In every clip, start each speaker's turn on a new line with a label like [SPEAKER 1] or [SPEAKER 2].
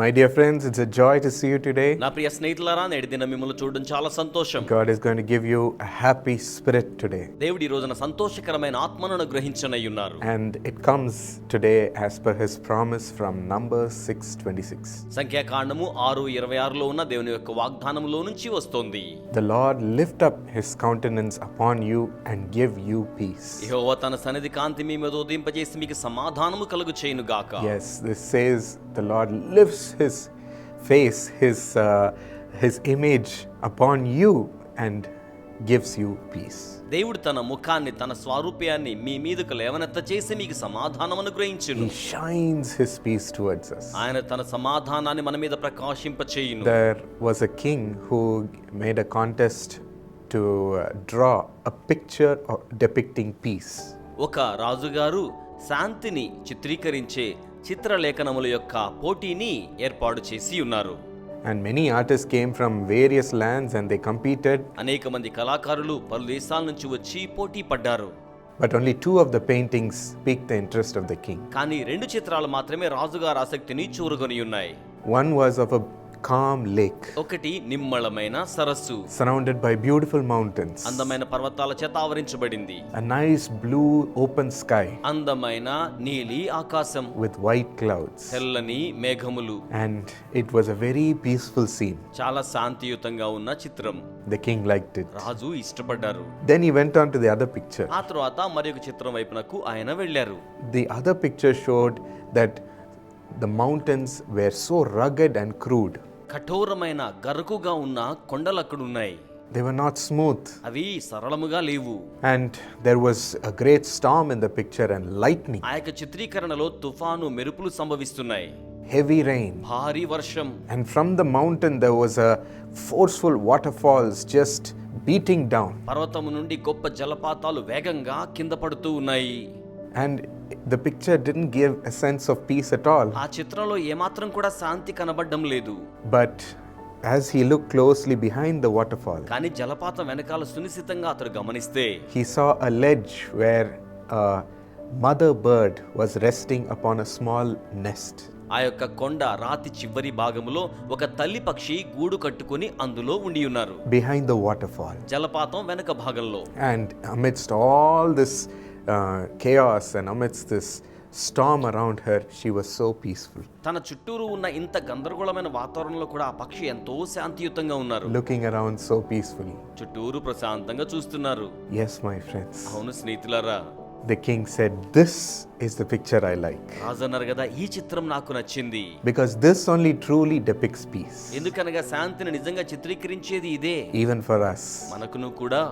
[SPEAKER 1] My dear friends, it's a joy to see you today.
[SPEAKER 2] నా ప్రియ స్నేహితులారా నేటి దిన మిమ్మల్ని చూడడం చాలా సంతోషం
[SPEAKER 1] God is going to give you a happy spirit today.
[SPEAKER 2] దేవుడి ఈ రోజున సంతోషకరమైన ఆత్మను అనుగ్రహించనై ఉన్నారు
[SPEAKER 1] And it comes today as per his promise from Numbers 6:26.
[SPEAKER 2] సంఖ్యాకాండము ఆరు ఇరవై ఆరులో ఉన్న దేవుని యొక్క వాగ్దానంలో నుంచి వస్తోంది
[SPEAKER 1] The Lord lift up his countenance upon you and give you peace.
[SPEAKER 2] యెహోవా తన సన్నిధి కాంతి మీ మీద ఉదయింపజేసి మీకు సమాధానము కలుగు చేయును గాక
[SPEAKER 1] Yes, this says the Lord lifts his face, his uh, his image upon you and gives you peace.
[SPEAKER 2] దేవుడు తన ముఖాన్ని తన స్వారూప్యాన్ని మీ మీదకు లేవనెత్త చేసి మీకు సమాధానం అనుగ్రహించును
[SPEAKER 1] He shines his peace towards us.
[SPEAKER 2] ఆయన తన సమాధానాన్ని మన మీద ప్రకాశింపచేయును
[SPEAKER 1] There was a king who made a contest to uh, draw a picture of depicting peace.
[SPEAKER 2] ఒక రాజుగారు శాంతిని చిత్రీకరించే చిత్రలేఖనముల యొక్క పోటీని ఏర్పాటు చేసి ఉన్నారు
[SPEAKER 1] And many artists came from various lands and they competed,
[SPEAKER 2] అనేక మంది కళాకారులు పలు దేశాల నుంచి వచ్చి పోటీ పడ్డారు
[SPEAKER 1] but only two of the paintings piqued the interest of the king.
[SPEAKER 2] కానీ రెండు చిత్రాలు మాత్రమే రాజుగారి ఆసక్తిని చూరుకొని ఉన్నాయి
[SPEAKER 1] One was of a calm lake
[SPEAKER 2] ఒకటి నిమ్మళమైన సరస్సు
[SPEAKER 1] surrounded by beautiful mountains,
[SPEAKER 2] అందమైన పర్వతాల చేత ఆవరించబడింది
[SPEAKER 1] a nice blue open sky
[SPEAKER 2] అందమైన నీలి ఆకాశం
[SPEAKER 1] with white clouds,
[SPEAKER 2] తెల్లని మేఘములు
[SPEAKER 1] and it was a very peaceful scene.
[SPEAKER 2] చాలా శాంతియుతంగా ఉన్న చిత్రం
[SPEAKER 1] The king liked it.
[SPEAKER 2] రాజు ఇష్టపడ్డారు
[SPEAKER 1] Then he went on to the other picture.
[SPEAKER 2] ఆ తర్వాత మరి ఒక చిత్రం వైపునకు ఆయన వెళ్ళారు
[SPEAKER 1] The other picture showed that the mountains were so rugged and crude.
[SPEAKER 2] కఠోరమైన గరుకుగా ఉన్న కొండలు అక్కడ ఉన్నాయి
[SPEAKER 1] They were not smooth.
[SPEAKER 2] అవి సరళముగా లేవు
[SPEAKER 1] And there was a great storm in the picture and lightning,
[SPEAKER 2] ఆ యొక్క చిత్రీకరణలో తుఫాను మెరుపులు సంభవిస్తున్నాయి
[SPEAKER 1] heavy rain.
[SPEAKER 2] భారీ వర్షం
[SPEAKER 1] And from the mountain, there was a forceful waterfalls just beating down.
[SPEAKER 2] పర్వతము నుండి గొప్ప జలపాతాలు వేగంగా కింద పడుతూ ఉన్నాయి
[SPEAKER 1] And the picture didn't give a sense of peace at all.
[SPEAKER 2] ఆ చిత్రంలో ఏమాత్రం కూడా శాంతి కనబడడం లేదు
[SPEAKER 1] But as he looked closely behind the waterfall,
[SPEAKER 2] కానీ జలపాతం వెనకాల సునిశ్చితంగా అతడు గమనిస్తే
[SPEAKER 1] he saw a ledge where a mother bird was resting upon a small nest.
[SPEAKER 2] ఆ యొక్క కొండ రాతి చివరి భాగములో ఒక తల్లి పక్షి గూడు కట్టుకొని అందులో ఉండి ఉన్నారు
[SPEAKER 1] behind the waterfall.
[SPEAKER 2] జలపాతం వెనక భాగంలో
[SPEAKER 1] And amidst all this uh, chaos and amidst this storm around her, she was so peaceful,
[SPEAKER 2] తన చుట్టూరు ఉన్న ఇంత గందరగోళమైన వాతావరణంలో కూడా ఆ పక్షి ఎంతో శాంతియుతంగా ఉన్నారు
[SPEAKER 1] looking around so peacefully.
[SPEAKER 2] చుట్టూరు ప్రశాంతంగా చూస్తున్నారు
[SPEAKER 1] Yes, my friends.
[SPEAKER 2] అవును స్నేహితులారా
[SPEAKER 1] The king said, This is the picture I like.
[SPEAKER 2] రాజు అన్నారు కదా ఈ చిత్రం నాకు నచ్చింది
[SPEAKER 1] Because this only truly depicts peace,
[SPEAKER 2] ఎందుకనగా శాంతిని నిజంగా చిత్రీకరించేది ఇదే
[SPEAKER 1] even for us.
[SPEAKER 2] మనకును కూడా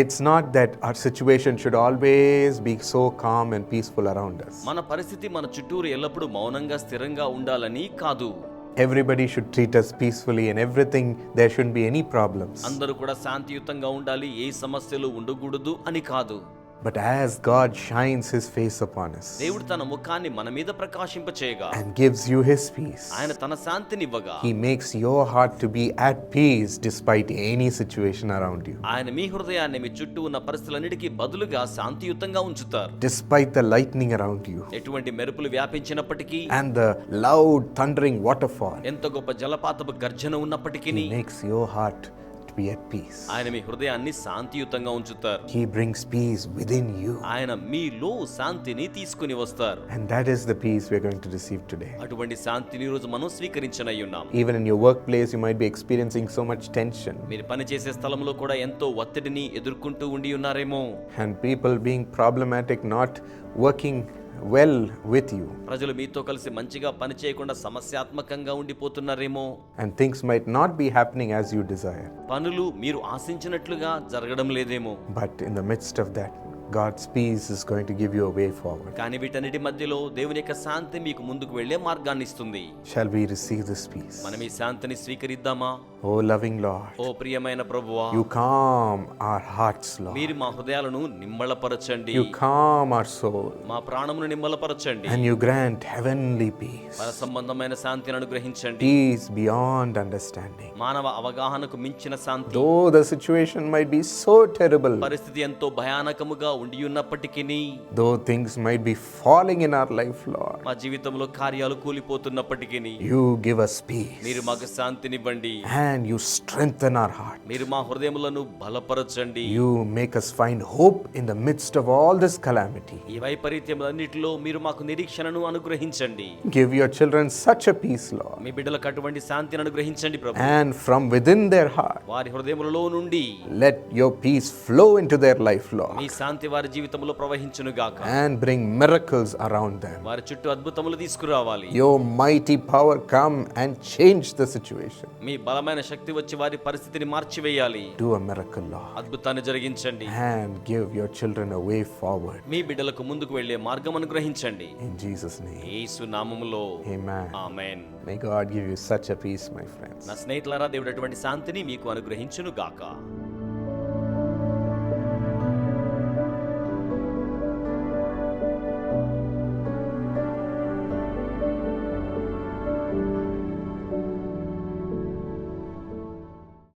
[SPEAKER 1] It's not that our situation should always be so calm and peaceful around us.
[SPEAKER 2] మన పరిస్థితి మన చుట్టూరు ఎల్లప్పుడూ మౌనంగా స్థిరంగా ఉండాలని కాదు
[SPEAKER 1] Everybody should treat us peacefully and everything, there shouldn't be any problems.
[SPEAKER 2] అందరూ కూడా శాంతియుతంగా ఉండాలి ఏ సమస్యలు ఉండకూడదు అని కాదు
[SPEAKER 1] But as God shines his face upon us
[SPEAKER 2] దేవుడు తన ముఖాన్ని మన మీద ప్రకాశింపచేయగా
[SPEAKER 1] and gives you his peace,
[SPEAKER 2] ఆయన తన శాంతినివ్వగా
[SPEAKER 1] he makes your heart to be at peace despite any situation around you.
[SPEAKER 2] ఆయన మీ హృదయాన్ని మీ చుట్టూ ఉన్న పరిస్థితులన్నిటికీ బదులుగా శాంతియుతంగా ఉంచుతారు
[SPEAKER 1] Despite the lightning around you
[SPEAKER 2] ఎటువంటి మెరుపులు వ్యాపించినప్పటికీ
[SPEAKER 1] and the loud thundering waterfall,
[SPEAKER 2] ఎంత గొప్ప జలపాతపు గర్జన ఉన్నప్పటికీ
[SPEAKER 1] he makes your heart to be at peace.
[SPEAKER 2] ఆయన మీ హృదయాన్ని శాంతియుతంగా ఉంచుతారు
[SPEAKER 1] He brings peace within you.
[SPEAKER 2] ఆయన మీలో శాంతిని తీసుకుని వస్తారు
[SPEAKER 1] And that is the peace we're going to receive today.
[SPEAKER 2] అటువంటి శాంతిని ఈ రోజు మనం స్వీకరించనై ఉన్నాం
[SPEAKER 1] Even in your workplace, you might be experiencing so much tension
[SPEAKER 2] మీరు పనిచేసే స్థలంలో కూడా ఎంతో ఒత్తిడిని ఎదుర్కొంటూ ఉండి ఉన్నారేమో
[SPEAKER 1] and people being problematic, not working well with you
[SPEAKER 2] ప్రజలు మీతో కలిసి మంచిగా పని చేయకుండా సమస్యాత్మకంగా ఉండిపోతున్నారేమో.
[SPEAKER 1] And things might not be happening as you desire
[SPEAKER 2] పనులు మీరు ఆశించినట్లుగా జరగడం లేదేమో.
[SPEAKER 1] But in the midst of that God's peace is going to give you a way forward
[SPEAKER 2] కానీ వీటన్నిటి మధ్యలో దేవుని యొక్క శాంతి మీకు ముందుకు వెళ్ళే మార్గాన్ని ఇస్తుంది.
[SPEAKER 1] Shall we receive this peace
[SPEAKER 2] మనం ఈ శాంతిని స్వీకరిద్దామా?
[SPEAKER 1] ఓ లవింగ్ లార్డ్
[SPEAKER 2] ఓ ప్రియమైన ప్రభువా
[SPEAKER 1] you calm our hearts Lord
[SPEAKER 2] మీరు మా హృదయాలను నిమ్మలపరచండి.
[SPEAKER 1] యు కామ్ आवर సోల్
[SPEAKER 2] మా ప్రాణమును నిమ్మలపరచండి.
[SPEAKER 1] And you grant heavenly peace
[SPEAKER 2] మన సంబంధమైన శాంతిని అనుగ్రహించండి.
[SPEAKER 1] పీస్ బియాండ్ అండర్స్టాండింగ్
[SPEAKER 2] మానవ అవగాహనకు మించిన శాంతి.
[SPEAKER 1] Though the situation might be so terrible
[SPEAKER 2] పరిస్థితి ఎంతో భయానకముగా ఉండి ఉన్నప్పటికీని
[SPEAKER 1] though things might be falling in our life Lord
[SPEAKER 2] మా జీవితంలో కార్యాలు కూలిపోతున్నప్పటికీని
[SPEAKER 1] యు గివ్ us పీస్
[SPEAKER 2] మీరు మాకు శాంతిని ఇవ్వండి
[SPEAKER 1] and you strengthen our heart.
[SPEAKER 2] మీరు మా హృదయములను బలపరచండి
[SPEAKER 1] You make us find hope in the midst of all this calamity.
[SPEAKER 2] ఈ వైపరీత్యములన్నిటిలో మీరు మాకు నిరీక్షణను అనుగ్రహించండి
[SPEAKER 1] Give your children such a peace, Lord.
[SPEAKER 2] మీ బిడ్డలకు అటువంటి శాంతిని అనుగ్రహించండి ప్రభు
[SPEAKER 1] And from within their heart,
[SPEAKER 2] వారి హృదయములలో నుండి
[SPEAKER 1] let your peace flow into their life, Lord,
[SPEAKER 2] మీ శాంతి వారి జీవితంలో ప్రవహించును గాక
[SPEAKER 1] and bring miracles around them.
[SPEAKER 2] వారి చుట్టూ అద్భుతములు తీసుకురావాలి
[SPEAKER 1] Your mighty power come and change the situation.
[SPEAKER 2] మీ బలమైన మార్చడానికి శక్తి వచ్చి వారి పరిస్థితిని మార్చివేయాలి.
[SPEAKER 1] డూ అ
[SPEAKER 2] అద్భుతాన్ని జరిగించండి.
[SPEAKER 1] And give your children way forward
[SPEAKER 2] మీ బిడ్డలకు ముందుకు వెళ్ళే మార్గం అనుగ్రహించండి.
[SPEAKER 1] జీసస్
[SPEAKER 2] నేమ్ నామములో.
[SPEAKER 1] Amen.
[SPEAKER 2] Amen
[SPEAKER 1] may God give such a peace my friends
[SPEAKER 2] నా స్నేహితులారా దేవుడు అటువంటి శాంతిని మీకు అనుగ్రహించును గాక